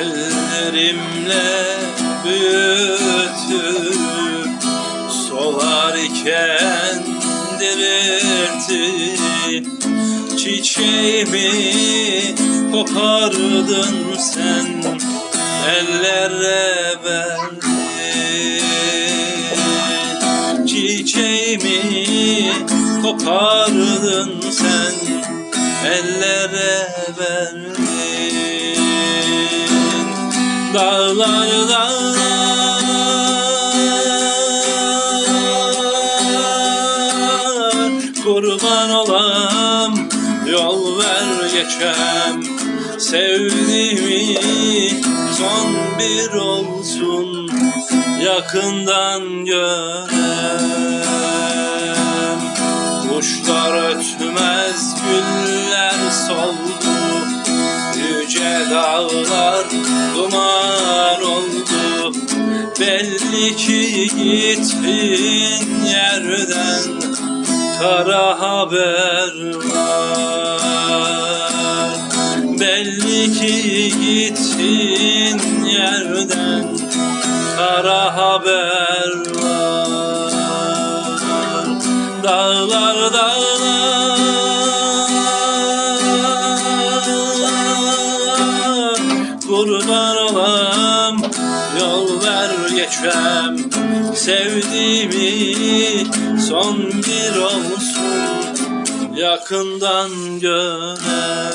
Ellerimle büyütüp Solarken diriltip Çiçeğimi kopardın sen Ellere verdin. Çiçeğimi kopardın sen Ellere verdin Dağlar dağlar Kurban olam Yol ver geçem. Sevdiğimi son bir olsun Yakından görem. Kuşlar ötmez güller soldu Yüce dağlar Belli ki gittin yerden Kara haber var. Belli ki gittin yerden Kara haber var. Dağlar dağlar Kurban olam Yol ver geçem. Sevdiğimi son bir olsun Yakından görem